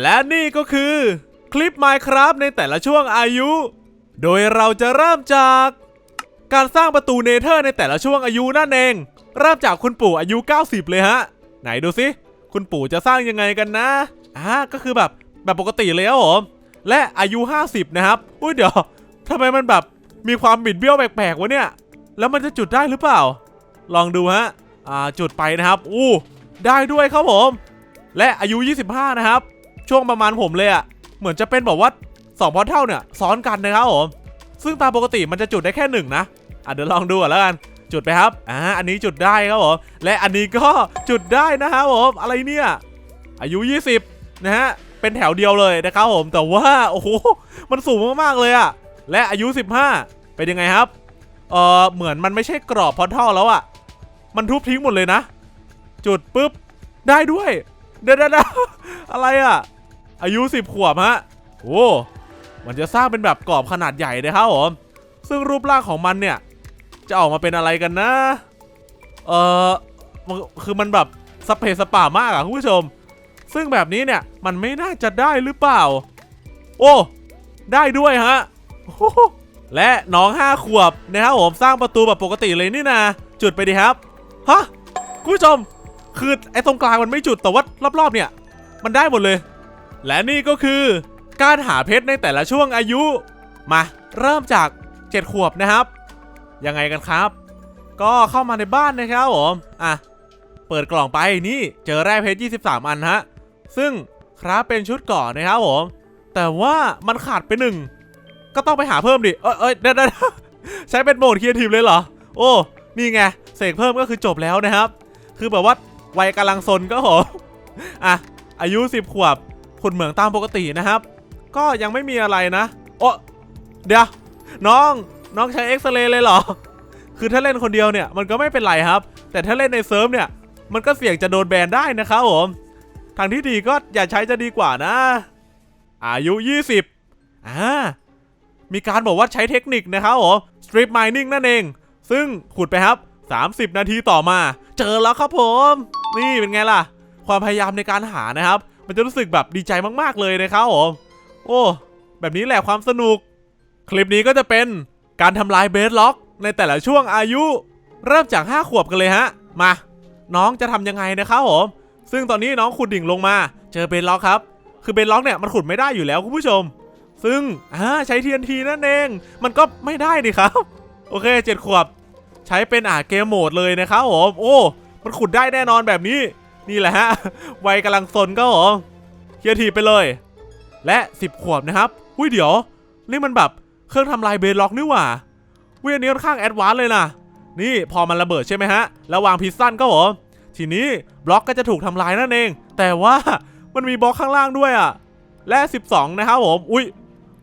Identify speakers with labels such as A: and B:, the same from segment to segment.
A: และนี่ก็คือคลิป Minecraft ในแต่ละช่วงอายุ โดยเราจะเริ่มจาก การสร้างประตูเนเธอร์ในแต่ละช่วงอายุนั่นเอง เริ่มจากคุณปู่อายุ 90 เลยฮะ ไหนดูสิ คุณปู่จะสร้างยังไงกันนะอ่าก็คือแบบแบบปกติเลยครับผม และอายุ 50 นะครับ อุ้ยเดี๋ยวทำไมมันแบบมีความบิดเบี้ยวแปลกๆวะเนี่ย แล้วมันจะจุดได้หรือเปล่า ลองดูฮะ อ่าจุดไปนะครับ อู้ ได้ด้วยครับผม และอายุ 25 นะครับ ช่วงประมาณผมเลยอะ่ะเหมือนจะเป็นแบบว่าสองพอเท่าเนี่ยซ้อนกันนะครับผมซึ่งตามปกติมันจะจุดได้แค่หนึ่งนะอะเดี๋ยวลองดูก่อนแล้วกันจุดไปครับอ่าอันนี้จุดได้ครับผมและอันนี้ก็จุดได้นะครับผมอะไรเนี่ยอายุ 20 นะฮะเป็นแถวเดียวเลยนะครับผมแต่ว่าโอ้โหมันสูงมากๆเลยอะและอายุ 15 เป็นยังไงครับเออเหมือนมันไม่ใช่กรอบพอเท่าแล้วอะมันทุบทิ้งหมดเลยนะ จุดปุ๊บได้ด้วยเดี๋ยวๆๆอะไรอะ อายุ 10 ขวบฮะโอ้มันจะสร้างเป็นแบบกรอบขนาดใหญ่นะครับผมซึ่งรูปร่างของมันเนี่ย จะออกมาเป็นอะไรกันนะ เออมันคือมันแบบสเปซสป่ามากอะคุณผู้ชม ซึ่งแบบนี้เนี่ยมันไม่น่าจะได้หรือเปล่า โอ้ ได้ด้วยฮะ และน้อง5ขวบนะครับผมสร้างประตูแบบปกติเลยนี่นะ จุดไปดีครับฮะคุณผู้ชม คือไอ้ตรงกลางมันไม่จุดแต่ว่ารอบๆเนี่ย มันได้หมดเลย และนี่ก็คือการหาเพชรในแต่ละช่วงอายุ มาเริ่มจาก 7 ขวบนะครับ ยังไงกันครับ ก็เข้ามาในบ้านนะครับผมอะเปิดกล่องไปนี่เจอแร่เพชร 23 อันฮะ ซึ่งครับเป็นชุดก่อนนะครับผม แต่ว่ามันขาดไปหนึ่ง ก็ต้องไปหาเพิ่มดิ เอ้ยเอ้ยเดี๋ยวเดี๋ยวใช้เป็นโหมดคีเอทีฟเลยเหรอ โอ้ นี่ไง เสกเพิ่มก็คือจบแล้วนะครับ คือแบบว่าวัยกำลังซนก็โหอะ อายุ 10 ขวบ ขุดเหมืองตามปกตินะครับ ก็ยังไม่มีอะไรนะ โอ้เดี๋ยวน้องน้องใช้เอ็กซเรย์เลยเหรอ คือถ้าเล่นคนเดียวเนี่ยมันก็ไม่เป็นไรครับ แต่ถ้าเล่นในเซิร์ฟเนี่ย มันก็เสี่ยงจะโดนแบนได้นะครับผมทางที่ดีก็อย่าใช้จะดีกว่านะ อายุ 20อ่ามีการบอกว่าใช้เทคนิคนะครับผม strip mining นั่นเอง ซึ่งขุดไปครับ 30 นาทีต่อมา เจอแล้วครับผม นี่เป็นไงล่ะ ความพยายามในการหานะครับ มันจะรู้สึกแบบดีใจมากๆเลยนะครับผมโอ้แบบนี้แหละความสนุก คลิปนี้ก็จะเป็นการทำลายเบสล็อก ในแต่ละช่วงอายุ เริ่มจาก 5 ขวบกันเลยฮะ มา น้องจะทำยังไงนะครับผมซึ่งตอนนี้น้องขุดดิ่งลงมา เจอเบสล็อกครับ คือเบสล็อกเนี่ยมันขุดไม่ได้อยู่แล้วคุณผู้ชม ซึ่งอ่าใช้ TNT นั่นเอง มันก็ไม่ได้ดิครับ โอเคเจ็ดขวบ ใช้เป็นอ่าเกมโหมดเลยนะครับผมโอ้ มันขุดได้แน่นอนแบบนี้ นี่แหละฮะวัยกำลังซนก็ผมเคียร์ทีไปเลย และ 10 ขวบนะครับอุ้ยเดี๋ยว นี่มันแบบเครื่องทำลายเบล็อกนี่หว่าวิอันนี้ค่อนข้างแอดวานเลยนะนี่พอมันระเบิดใช่ไหมฮะ แล้ววางพิซซันก็ผมทีนี้บล็อกก็จะถูกทำลายนั่นเอง แต่ว่ามันมีบล็อกข้างล่างด้วยอะและ 12 นะครับผม อุ้ย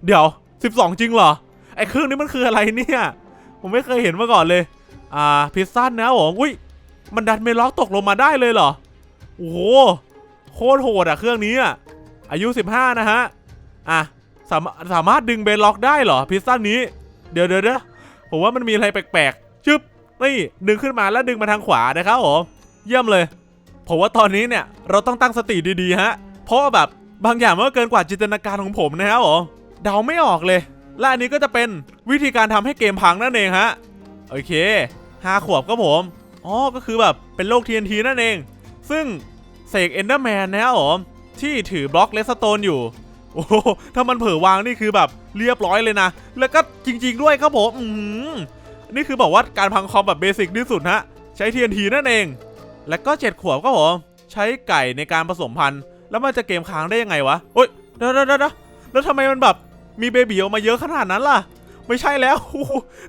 A: เดี๋ยว 12 จริงเหรอ ไอ้เครื่องนี้มันคืออะไรเนี่ย ผมไม่เคยเห็นมาก่อนเลย อ่า พิซซันนะผม อุ้ย มันดันเมล็อกตกลงมาได้เลยเหรอ โอ้โห โคตรโหดอะเครื่องนี้อะอายุ 15 นะฮะ อะสามารถสามารถดึงเบนล็อกได้เหรอพิซซันนี้ เดี๋ยวเดี๋ยวเดี๋ยวผมว่ามันมีอะไรแปลกๆ ชึบ นี่ ดึงขึ้นมาแล้วดึงมาทางขวานะครับผมเยี่ยมเลย ผมว่าตอนนี้เนี่ยเราต้องตั้งสติดีๆฮะ เพราะแบบบางอย่างมันก็เกินกว่าจินตนาการของผมนะครับผมเดาไม่ออกเลย และอันนี้ก็จะเป็นวิธีการทำให้เกมพังนั่นเองฮะ โอเคห้าขวบก็ผม อ๋อ ก็คือแบบเป็นโลก TNT นั่นเอง ซึ่งเสกเอนเดอร์แมนนะครับผมที่ถือบล็อกเลสโตนอยู่ โอ้โหถ้ามันเผลอวางนี่คือแบบเรียบร้อยเลยนะ แล้วก็จริง ๆ ด้วยครับผมอืมนี่คือบอกว่าการพังคอมแบบเบสิกที่สุดฮะ ใช้ TNT นั่นเอง แล้วก็เจ็ดขวบก็ผมใช้ไก่ในการผสมพันธุ์แล้วมันจะเกมค้างได้ยังไงวะโอ๊ยเดี๋ยวเดี๋ยวเดี๋ยวแล้วทำไมมันแบบมีเบบีออกมาเยอะขนาดนั้นล่ะ ไม่ใช่แล้ว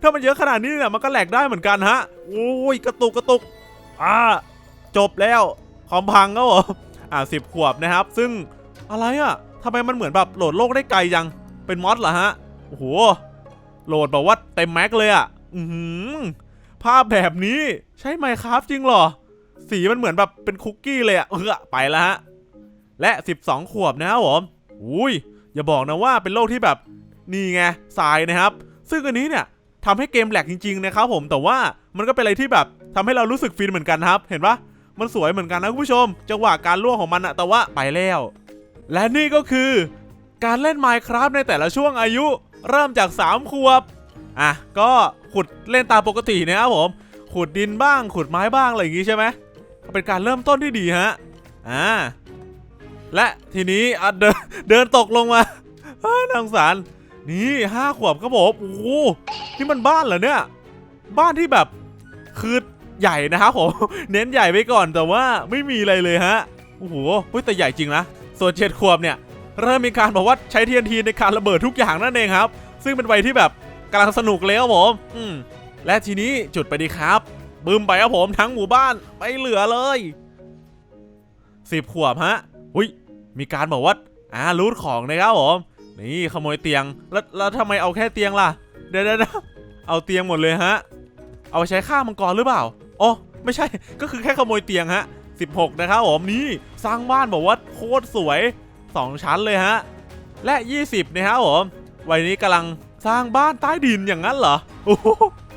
A: ถ้ามันเยอะขนาดนี้เนี่ยมันก็แหลกได้เหมือนกันฮะ โอ้ยกระตุกกระตุก อ่า จบแล้ว คอมพังก็เหรออ่าสิบขวบนะครับ ซึ่งอะไรอะทำไมมันเหมือนแบบโหลดโลกได้ไกลจัง เป็นมอดเหรอฮะ โอ้โห โหลดแบบว่าเต็มแม็กเลยอะอือหือภาพแบบนี้ใช่ไหมครับจริงเหรอ สีมันเหมือนแบบเป็นคุกกี้เลยอะเออไปแล้วฮะ และ 12 ขวบนะครับผมอุ้ย อย่าบอกนะว่าเป็นโลกที่แบบนี่ไงทรายนะครับ ซึ่งอันนี้เนี่ยทำให้เกมแหลกจริงๆนะครับผม แต่ว่ามันก็เป็นอะไรที่แบบทำให้เรารู้สึกฟินเหมือนกันครับ เห็นปะ มันสวยเหมือนกันนะคุณผู้ชม จังหวะการล่วงของมันอะแต่ว่าไปแล้ว และนี่ก็คือการเล่น Minecraft ในแต่ละช่วงอายุ เริ่มจาก 3 ขวบ อะ ก็ขุดเล่นตามปกตินะครับผม ขุดดินบ้าง ขุดไม้บ้างอะไรอย่างงี้ใช่ไหมเป็นการเริ่มต้นที่ดีฮะ อ่า และทีนี้เดินเดินตกลงมาเฮ้ยนางสาร นี่ห้าขวบครับผม โอ้โห นี่มันบ้านเหรอเนี่ย บ้านที่แบบ คือ ใหญ่นะครับผม เน้นใหญ่ไปก่อนแต่ว่าไม่มีอะไรเลยฮะ โอ้โหแต่ใหญ่จริงนะ ส่วนเจ็ดขวบเนี่ย เริ่มมีการบอกว่าใช้ TNT ในการระเบิดทุกอย่างนั่นเองครับ ซึ่งเป็นวัยที่แบบกำลังสนุกเลยครับผม อืม และทีนี้จุดไปดีครับ บึมไปครับผมทั้งหมู่บ้านไปเหลือเลยสิบขวบฮะอุ้ย มีการบอกว่า อ่ารูทของนะครับผม นี่ขโมยเตียง แล้วแล้วทำไมเอาแค่เตียงล่ะ เดี๋ยวเดี๋ยวเดี๋ยวเอาเตียงหมดเลยฮะ เอาไปใช้ฆ่ามังกรหรือเปล่า อ๋อไม่ใช่ ก็คือแค่ขโมยเตียงฮะ 16 นะครับผมนี่สร้างบ้านบอกว่าโคตรสวย 2 ชั้นเลยฮะ และ 20 นะครับผมวัยนี้กำลังสร้างบ้านใต้ดินอย่างนั้นเหรอโอ้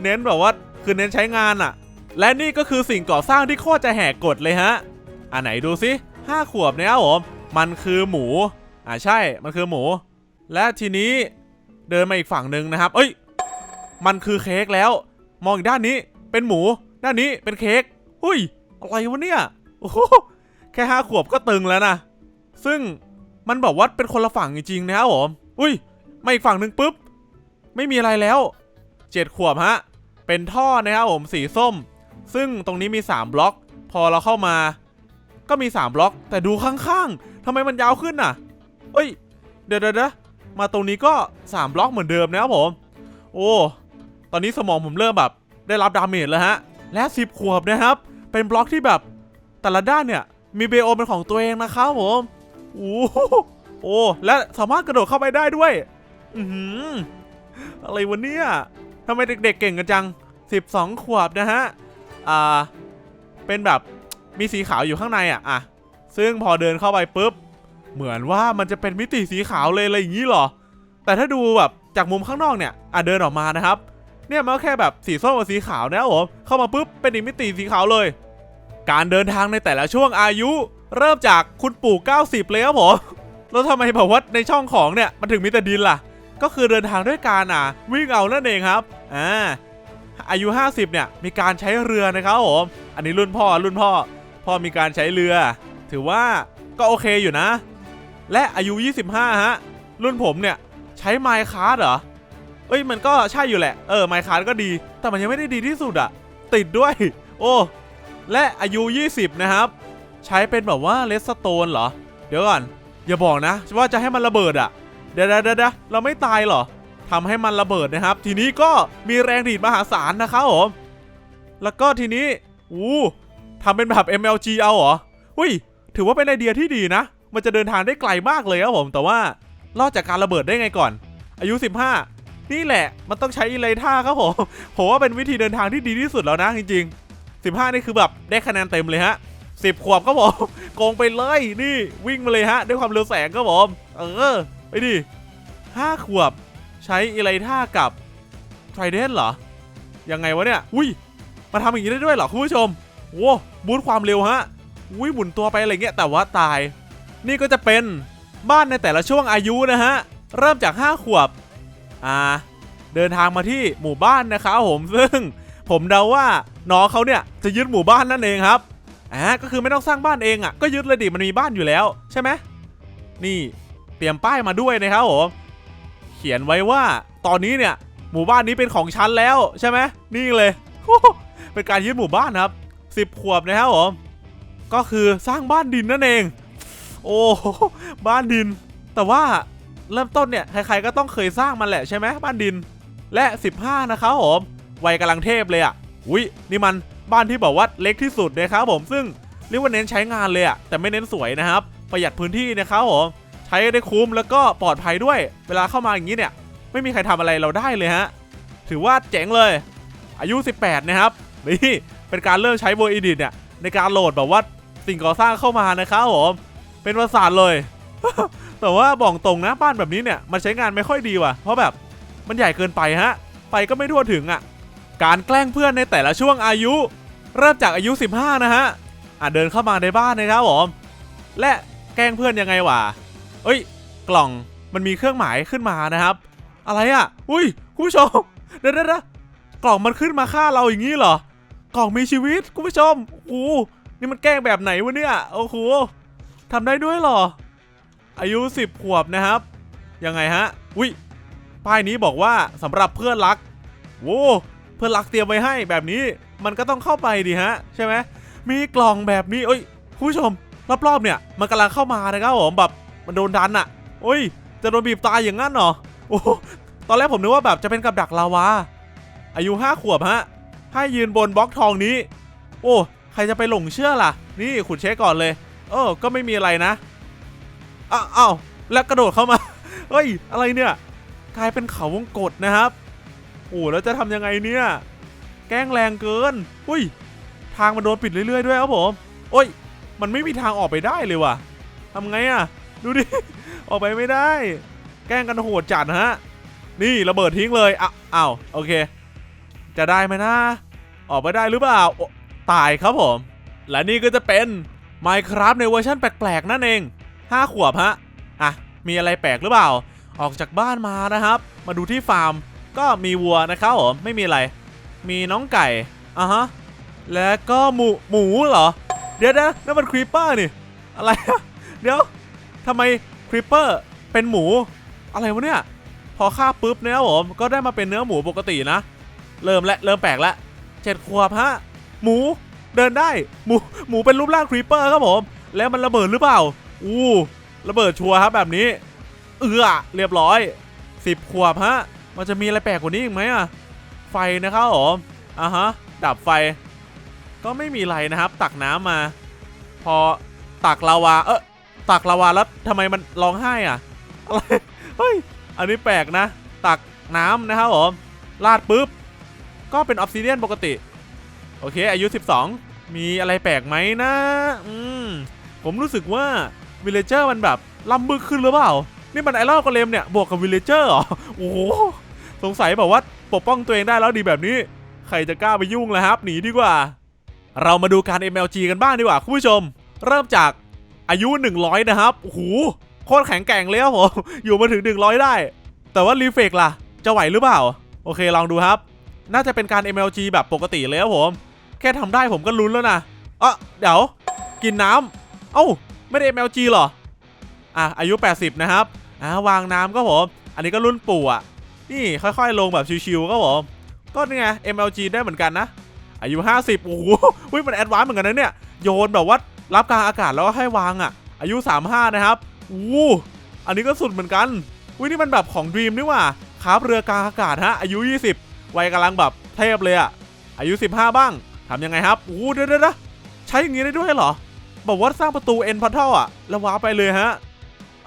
A: เน้นแบบว่าคือเน้นใช้งานอะและนี่ก็คือสิ่งก่อสร้างที่โคตรจะแหกกฎเลยฮะอะไหนดูสิห้าขวบนะครับผมมันคือหมู อ่าใช่มันคือหมู และทีนี้เดินมาอีกฝั่งหนึ่งนะครับ เอ้ย มันคือเค้กแล้ว มองอีกด้านนี้เป็นหมู ด้านนี้เป็นเค้กหุ้ย อะไรวะเนี่ย โอ้โห แค่ห้าขวบก็ตึงแล้วนะ ซึ่งมันบอกว่าเป็นคนละฝั่งจริงๆนะครับผม อุ้ย มาอีกฝั่งหนึ่งปุ๊บ ไม่มีอะไรแล้วเจ็ดขวบฮะ เป็นท่อนะครับผมสีส้ม ซึ่งตรงนี้มี 3 บล็อก พอเราเข้ามา ก็มี 3 บล็อก แต่ดูข้างๆทำไมมันยาวขึ้นน่ะ เอ้ย เดี๋ยวเดี๋ยวมาตรงนี้ก็ 3 บล็อกเหมือนเดิมนะครับผม โอ้ ตอนนี้สมองผมเริ่มแบบ ได้รับดาเมจแล้วฮะ และ 10 ขวบนะครับ เป็นบล็อกที่แบบแต่ละด้านเนี่ย มีเบโอเป็นของตัวเองนะครับผมโอ้โหโอ้และสามารถกระโดดเข้าไปได้ด้วย อือหือะไรวะเนี่ยทำไมเด็กๆเก่งกันจัง 12 ขวบนะฮะ อ่า เป็นแบบมีสีขาวอยู่ข้างในอะอะ ซึ่งพอเดินเข้าไปปุ๊บ เหมือนว่ามันจะเป็นมิติสีขาวเลยอะไรอย่างนี้หรอ แต่ถ้าดูแบบจากมุมข้างนอกเนี่ย อะเดินออกมานะครับ เนี่ยมันแค่แบบสีส้มกับสีขาวนะครับผมเข้ามาปุ๊บเป็นอีกมิติสีขาวเลย การเดินทางในแต่ละช่วงอายุ เริ่มจากคุณปู่ 90 เลยครับผมแล้วทำไมแบบว่าในช่องของเนี่ยมันถึงมีแต่ดินล่ะ ก็คือเดินทางด้วยการอะวิ่งเอานั่นเองครับอ่าอายุ 50 เนี่ยมีการใช้เรือนะครับผมอันนี้รุ่นพ่อรุ่นพ่อ พ่อมีการใช้เรือ ถือว่าก็โอเคอยู่นะ และอายุ 25 ฮะ รุ่นผมเนี่ยใช้ไมค์คาร์ดเหรอ อ้ยมันก็ใช่อยู่แหละ เออไมค์คาร์ดก็ดี แต่มันยังไม่ได้ดีที่สุดอะติดด้วย โอ้และอายุ 20 นะครับ ใช้เป็นแบบว่าเลสโตนเหรอ เดี๋ยวก่อน อย่าบอกนะ ว่าจะให้มันระเบิดอะเดี๋ยวเดี๋ยวเดี๋ยวเราไม่ตายเหรอทำให้มันระเบิดนะครับ ทีนี้ก็มีแรงดีดมหาศาลนะครับผมแล้วก็ทีนี้อู้ทำเป็นแบบ MLG เอาเหรออุ้ย ถือว่าเป็นไอเดียที่ดีนะ มันจะเดินทางได้ไกลมากเลยครับผม แต่ว่ารอดจากการระเบิดได้ไงก่อน อายุ 15 นี่แหละ มันต้องใช้อีเลท่าครับผม ผมว่าเป็นวิธีเดินทางที่ดีที่สุดแล้วนะจริงๆ 15 นี่คือแบบได้คะแนนเต็มเลยฮะ 10 ขวบครับผมโกงไปเลยนี่วิ่งมาเลยฮะ ด้วยความเร็วแสงครับผม เออไปดิ5ขวบ ใช้อีไลท่ากับไทเดนเหรอ ยังไงวะเนี่ย อุ้ย มาทำอย่างนี้ได้ด้วยเหรอคุณผู้ชมโว้บูทความเร็วฮะ อุ้ยหมุนตัวไปอะไรเงี้ยแต่ว่าตาย นี่ก็จะเป็นบ้านในแต่ละช่วงอายุนะฮะ เริ่มจาก 5 ขวบ อ่าเดินทางมาที่หมู่บ้านนะครับผมซึ่งผมเดาว่าน้องเขาเนี่ยจะยึดหมู่บ้านนั่นเองครับอ่าก็คือไม่ต้องสร้างบ้านเองอะก็ยึดเลยดิมันมีบ้านอยู่แล้ว ใช่ไหมนี่เตรียมป้ายมาด้วยนะครับผมเขียนไว้ว่าตอนนี้เนี่ยหมู่บ้านนี้เป็นของฉันแล้วใช่ไหมนี่เลย เป็นการยึดหมู่บ้านครับสิบขวบนะครับผมก็คือสร้างบ้านดินนั่นเอง โอ้บ้านดิน แต่ว่า เริ่มต้นเนี่ยใครๆก็ต้องเคยสร้างมันแหละใช่ไหมบ้านดิน และ 15 นะครับผมวัยกำลังเทพเลยอะอุ้ยนี่มันบ้านที่บอกว่าเล็กที่สุดนะครับผมซึ่งเรียกว่าเน้นใช้งานเลยอะแต่ไม่เน้นสวยนะครับ ประหยัดพื้นที่นะครับผมใช้ได้คุ้มแล้วก็ปลอดภัยด้วย เวลาเข้ามาอย่างนี้เนี่ย ไม่มีใครทำอะไรเราได้เลยฮะถือว่าเจ๋งเลย อายุ 18 นะครับนี่เป็นการเริ่มใช้โบอีดิตเนี่ยในการโหลดแบบว่าสิ่งก่อสร้างเข้ามานะครับผมเป็นประสาทเลย แต่ว่าบอกตรงนะบ้านแบบนี้เนี่ยมันใช้งานไม่ค่อยดีว่ะ เพราะแบบมันใหญ่เกินไปฮะ ไปก็ไม่ทั่วถึงอะ การแกล้งเพื่อนในแต่ละช่วงอายุ เริ่มจากอายุ 15 นะฮะ อะเดินเข้ามาในบ้านนะครับผม และแกล้งเพื่อนยังไงวะ เอ้ย กล่องมันมีเครื่องหมายขึ้นมานะครับ อะไรอะ่ะ อุ้ยคุณผู้ชมเดี๋ยวเดี๋ยวเดี๋ยวกล่องมันขึ้นมาฆ่าเราอย่างนี้เหรอ กล่องมีชีวิตคุณผู้ชมโอ้โหนี่มันแกล้งแบบไหนวะเนี่ย โอ้โหทำได้ด้วยเหรอ อายุ 10 ขวบนะครับ ยังไงฮะ อุ้ยป้ายนี้บอกว่าสำหรับเพื่อนรักโว้เพื่อนรักเตรียมไว้ให้แบบนี้มันก็ต้องเข้าไปดิฮะ ใช่ไหมมีกล่องแบบนี้เอ้ยคุณผู้ชมรอบๆเนี่ยมันกำลังเข้ามานะครับผมแบบมันโดนดันอะโอ้ย จะโดนบีบตายอย่างนั้นเหรอโอ้ตอนแรกผมนึกว่าแบบจะเป็นกับดักลาวาอายุห้าขวบฮะให้ยืนบนบล็อกทองนี้ โอ้ ใครจะไปหลงเชื่อล่ะ นี่ขุดเช็คก่อนเลย เออ ก็ไม่มีอะไรนะ อ้าวอ้าวแล้วกระโดดเข้ามา เฮ้ย อะไรเนี่ย กลายเป็นเขาวงกตนะครับ โอ้แล้วจะทำยังไงเนี่ย แกล้งแรงเกิน อุ้ย ทางมันโดนปิดเรื่อยๆด้วยครับผม โอ้ย มันไม่มีทางออกไปได้เลยว่ะทำไงอะดูดิ ออกไปไม่ได้ แกล้งกันโหดจัดฮะ นี่ระเบิดทิ้งเลยอะอ้าวโอเค จะได้ไหมนะ ออกไปได้หรือเปล่า ตายครับผม และนี่ก็จะเป็น Minecraft ในเวอร์ชันแปลกๆนั่นเอง 5ขวบฮะอะมีอะไรแปลกหรือเปล่า ออกจากบ้านมานะครับ มาดูที่ฟาร์ม ก็มีวัวนะครับผมไม่มีอะไร มีน้องไก่อะฮะแล้วก็หมูหมูเหรอ เดี๋ยวนะนั่นมันครีปเปอร์นี่ อะไรเดี๋ยวทำไมครีปเปอร์เป็นหมู อะไรวะเนี่ย พอฆ่าปุ๊บเนี่ยผมก็ได้มาเป็นเนื้อหมูปกตินะ เริ่มและเริ่มแปลกล้วเจ็ดขวบฮะหมูเดินได้หมูหมูเป็นรูปร่างครีปเปอร์ครับผม แล้วมันระเบิดหรือเปล่า อู้ระเบิดชัวร์ครับแบบนี้ เอือเรียบร้อยสิบขวบฮะ มันจะมีอะไรแปลกกว่านี้อีกไหมอะไฟนะครับผมอะฮะ ดับไฟ ก็ไม่มีอะไรนะครับ ตักน้ำมา พอตักลาวา เออตักลาวาแล้วทำไมมันร้องไห้อะ อะไร เฮ้ย อันนี้แปลกนะ ตักน้ำนะครับผม ลาดปุ๊บ ก็เป็นออฟซิเดียนปกติ โอเค อายุ 12 มีอะไรแปลกไหมนะ อืม ผมรู้สึกว่า วิลเลเจอร์มันแบบลำบึกขึ้นหรือเปล่า นี่มันไอรอลกเลมเนี่ยบวกกับวิลเลเจอร์เหรอ โอ้โห สงสัยแบบว่าปกป้องตัวเองได้แล้วดีแบบนี้ ใครจะกล้าไปยุ่งล่ะครับ หนีดีกว่า เรามาดูการ MLG กันบ้างดีกว่าคุณผู้ชม เริ่มจากอายุ 100 นะครับโอ้โหโคตรแข็งแกร่งเลยครับผม อยู่มาถึง 100 ได้ แต่ว่ารีเฟกล่ะ จะไหวหรือเปล่า โอเคลองดูครับ น่าจะเป็นการ MLG แบบปกติเลยครับผม แค่ทำได้ผมก็ลุ้นแล้วนะอะเดี๋ยว กินน้ำเอ้า ไม่ได้ MLG หรอ อะ อายุ 80 นะครับอ่าวางน้ำก็ผม อันนี้ก็รุ่นปู่อะ นี่ค่อยๆ ลงแบบชิวๆก็ผม ก็นี่ไง MLG ได้เหมือนกันนะ อายุ 50 โอ้โหมันแอดวานเหมือนกันนะเนี่ย โยนแบบว่ารับกลางอากาศแล้วก็ให้วางอะ อายุ 35 นะครับอู้อันนี้ก็สุดเหมือนกันอุ้ยนี่มันแบบของดีมนี่ว่าคราฟเรือกลางอากาศฮะ อายุ 20 วัยกำลังแบบเทพเลยอะ อายุ 15 บ้างทำยังไงครับอู้เดี๋ยวเดี๋ยวเดี๋ยวใช้อย่างงี้ได้ด้วยเหรอ บอกว่าสร้างประตูเอ็นพัทเทิลอะแล้วว้าไปเลยฮะ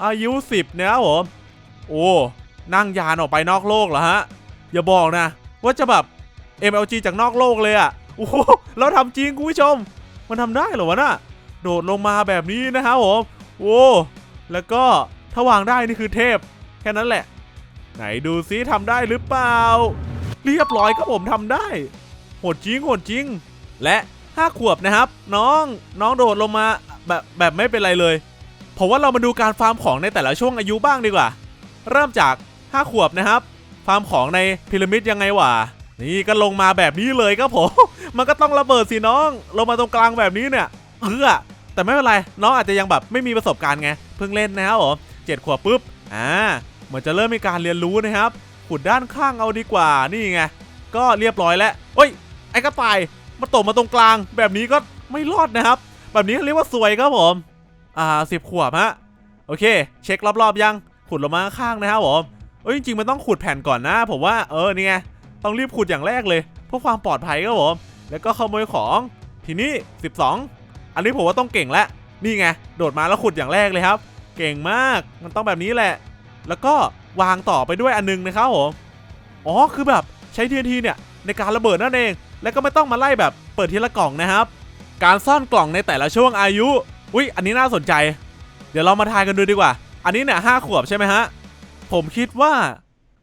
A: อายุ 10เนี่ยผม โอ้ นั่งยานออกไปนอกโลกเหรอฮะ อย่าบอกนะ ว่าจะแบบ MLG จากนอกโลกเลยอะโอ้เราทำจริงคุณผู้ชม มันทำได้เหรอวะน่ะ โดดลงมาแบบนี้นะครับผม โอ้ แล้วก็ถ้าวางได้นี่คือเทพ แค่นั้นแหละ ไหนดูซิทำได้หรือเปล่า เรียบร้อยครับผมทำได้โหดจริงโหดจริง และ 5ขวบนะครับ น้องน้องโดดลงมาแบบแบบไม่เป็นไรเลย ผมว่าเรามาดูการฟาร์มของในแต่ละช่วงอายุบ้างดีกว่า เริ่มจาก 5 ขวบนะครับ ฟาร์มของในพีระมิดยังไงวะนี่ก็ลงมาแบบนี้เลยครับผม มันก็ต้องระเบิดสิน้อง ลงมาตรงกลางแบบนี้เนี่ยเออแต่ไม่เป็นไร น้องอาจจะยังแบบไม่มีประสบการณ์ไง เพิ่งเล่นนะครับผมเจ็ดขวบปุ๊บ อ่า เหมือนจะเริ่มมีการเรียนรู้นะครับ ขุดด้านข้างเอาดีกว่า นี่ไง ก็เรียบร้อยแล้วเอ้ย ไอ้กระต่าย มาตกมาตรงกลาง แบบนี้ก็ไม่รอดนะครับ แบบนี้เรียกว่าสวยครับผม อ่าสิบขวบฮะ โอเค เช็ครอบๆยัง ขุดลงมาข้างนะครับผม เอ้ยจริงๆมันต้องขุดแผ่นก่อนนะ ผมว่าเออนี่ไง ต้องรีบขุดอย่างแรกเลย เพื่อความปลอดภัยครับผม แล้วก็ขโมยของ ทีนี้ 12 อันนี้ผมว่าต้องเก่งแล้ว นี่ไง โดดมาแล้วขุดอย่างแรกเลยครับ เก่งมาก มันต้องแบบนี้แหละ แล้วก็วางต่อไปด้วยอันนึงนะครับผม อ๋อ คือแบบใช้ TNT เนี่ย ในการระเบิดนั่นเอง แล้วก็ไม่ต้องมาไล่แบบเปิดทีละกล่องนะครับ การซ่อนกล่องในแต่ละช่วงอายุ อุ้ยอันนี้น่าสนใจ เดี๋ยวเรามาทายกันดูดีกว่า อันนี้เนี่ยห้าขวบใช่ไหมฮะ ผมคิดว่า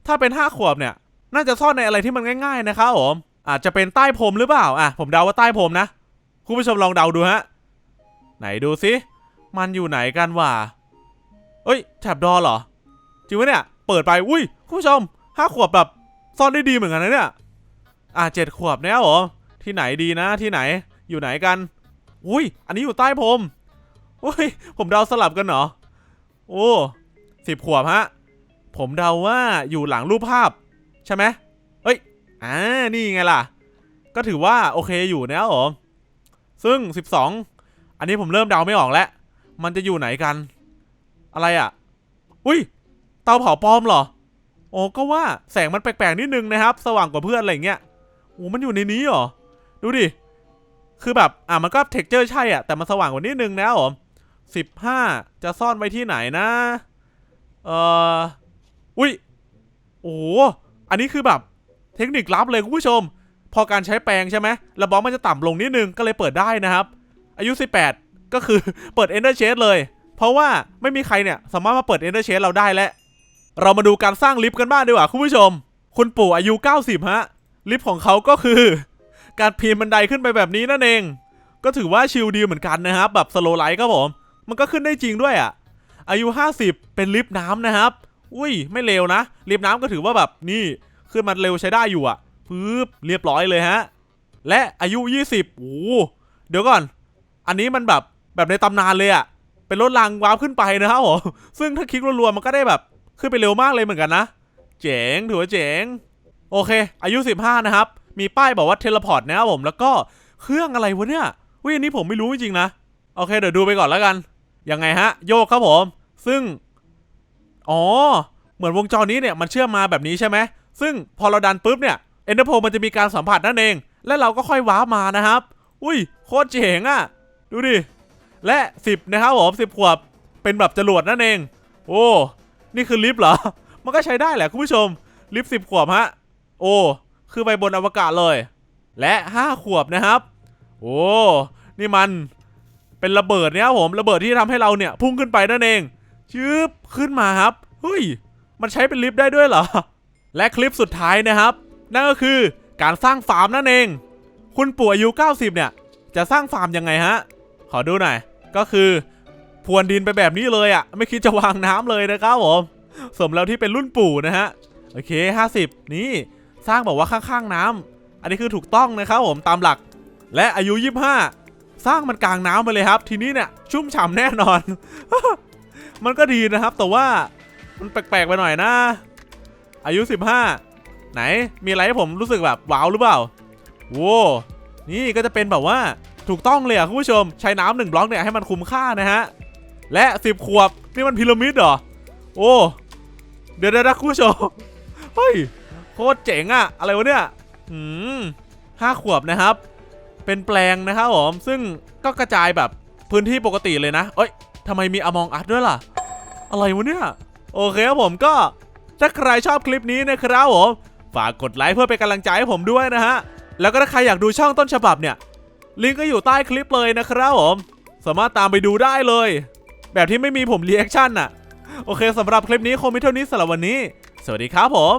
A: ถ้าเป็น5ขวบเนี่ย น่าจะซ่อนในอะไรที่มันง่าย ๆนะครับผมอาจจะเป็นใต้พรมหรือเปล่าอะผมเดาว่าใต้พรมนะคุณผู้ชมลองเดาดูฮะ ไหนดูสิมันอยู่ไหนกันวะเอ้ยแถบดอเหรอจริงไหมเนี่ย เปิดไป อุ้ย คุณผู้ชมห้าขวบแบบซ่อนได้ดีเหมือนกันนะเนี่ย อะเจ็ดขวบเนี่ยเหรอ ที่ไหนดีนะที่ไหนอยู่ไหนกัน อุ้ย อันนี้อยู่ใต้ผมอุ้ย ผมเดาสลับกันเหรอ โอ้สิบขวบฮะ ผมเดาว่าอยู่หลังรูปภาพ ใช่ไหมเอ้ย อ่า นี่ไงล่ะ ก็ถือว่าโอเคอยู่นะครับผมซึ่ง12อันนี้ผมเริ่มเดาไม่ออกแล้ว มันจะอยู่ไหนกัน อะไรอะ อุ้ย เตาเผาปลอมเหรอ โอ้ก็ว่าแสงมันแปลกๆนิดนึงนะครับ สว่างกว่าเพื่อนอะไรเงี้ย โอ้มันอยู่ในนี้เหรอ ดูดิ คือแบบ อะมันก็เท็กเจอร์ใช่อะ แต่มันสว่างกว่านิดนึงนะครับผม15จะซ่อนไว้ที่ไหนนะ เอ่อ อุ้ย โอ้อันนี้คือแบบ เทคนิคลับเลยคุณผู้ชม พอการใช้แปรงใช่ไหมระบอสมันจะต่ำลงนิดนึง ก็เลยเปิดได้นะครับ อายุ 18 ก็คือเปิด Ender Chest เลย เพราะว่าไม่มีใครเนี่ย สามารถมาเปิด Ender Chest เราได้แล้วเรามาดูการสร้างลิฟต์กันบ้างดีกว่าคุณผู้ชม คุณปู่อายุ 90 ฮะ ลิฟต์ของเขาก็คือ การปีนบันไดขึ้นไปแบบนี้นั่นเอง ก็ถือว่าชิลดีเหมือนกันนะครับ แบบสโลไลท์ครับผม มันก็ขึ้นได้จริงด้วยอะ อายุ 50 เป็นลิฟต์น้ำนะครับ อุ้ย ไม่เลวนะ ลิฟต์น้ำก็ถือว่าแบบนี่ขึ้นมาเร็วใช้ได้อยู่อะปึ๊บเรียบร้อยเลยฮะ และอายุ 20โอ้เดี๋ยวก่อน อันนี้มันแบบแบบในตำนานเลยอะ เป็นรถรางวาร์ปขึ้นไปนะครับผม ซึ่งถ้าคลิกรัวๆมันก็ได้แบบขึ้นไปเร็วมากเลยเหมือนกันนะ เจ๋งถือว่าเจ๋ง โอเค อายุ 15 นะครับ มีป้ายบอกว่าเทเลพอร์ตนะครับผม แล้วก็เครื่องอะไรวะเนี่ยวิอันนี้ผมไม่รู้จริงนะ โอเค เดี๋ยวดูไปก่อนแล้วกัน ยังไงฮะ โยกครับผม ซึ่ง อ๋อ เหมือนวงจรนี้เนี่ยมันเชื่อมมาแบบนี้ใช่ไหม ซึ่งพอเราดันปุ๊บเนี่ย เอ็นเดอร์โพมันจะมีการสัมผัสนั่นเอง และเราก็ค่อยว้ามานะครับ อุ้ย โคตรเจ๋งอะ่ะ ดูดิ และ 10 นะครับผม10 ขวบ เป็นแบบจรวดนั่นเอง โอ้ นี่คือลิฟต์เหรอ มันก็ใช้ได้แหละคุณผู้ชม ลิฟต์10 ขวบฮะ โอ้คือไปบนอวกาศเลย และ5ขวบนะครับ โอ้นี่มันเป็นระเบิดเนี่ยผมระเบิดที่ทำให้เราเนี่ย พุ่งขึ้นไปนั่นเองชืบขึ้นมาครับเฮ้ยมันใช้เป็นลิฟต์ได้ด้วยเหรอ และคลิปสุดท้ายนะครับ นั่นก็คือการสร้างฟาร์มนั่นเอง คุณปู่อายุ 90 เนี่ย จะสร้างฟาร์มยังไงฮะ ขอดูหน่อย ก็คือพรวนดินไปแบบนี้เลยอะ่ะ ไม่คิดจะวางน้ำเลยนะครับผม สมแล้วที่เป็นรุ่นปู่นะฮะ โอเค 50 นี่ สร้างบอกว่าข้างๆน้ำอันนี้คือถูกต้องนะครับผมตามหลัก และอายุ 25 สร้างมันกลางน้ำไปเลยครับ ทีนี้เนี่ยชุ่มฉ่ำแน่นอน มันก็ดีนะครับ แต่ว่ามันแปลกๆไปหน่อยนะ อายุ 15 ไหนมีอะไรให้ผมรู้สึกแบบว้าวหรือเปล่าโว้นี่ก็จะเป็นแบบว่าถูกต้องเลยอะคุณผู้ชมใช้น้ำหนึ่งบล็อกเนี่ยให้มันคุ้มค่านะฮะและ 10 ขวบ นี่มันพีระมิดเหรอ โอ้ เดี๋ยวเดี๋ยวนะคุณผู้ชมเฮ้ย โคตรเจ๋งอะอะไรวะเนี่ยอืมห้าขวบนะครับ เป็นแปลงนะครับผมซึ่งก็กระจายแบบพื้นที่ปกติเลยนะ เอ้ยทำไมมีอมองอัดด้วยล่ะ อะไรวะเนี่ย โอเคครับผมก็ถ้าใครชอบคลิปนี้นะครับผมฝากกดไลค์เพื่อเป็นกำลังใจให้ผมด้วยนะฮะ แล้วก็ถ้าใครอยากดูช่องต้นฉบับเนี่ย ลิงก์ก็อยู่ใต้คลิปเลยนะครับผม สามารถตามไปดูได้เลย แบบที่ไม่มีผมรีแอคชั่นน่ะ โอเคสำหรับคลิปนี้คงมีเท่านี้สำหรับวันนี้ สวัสดีครับผม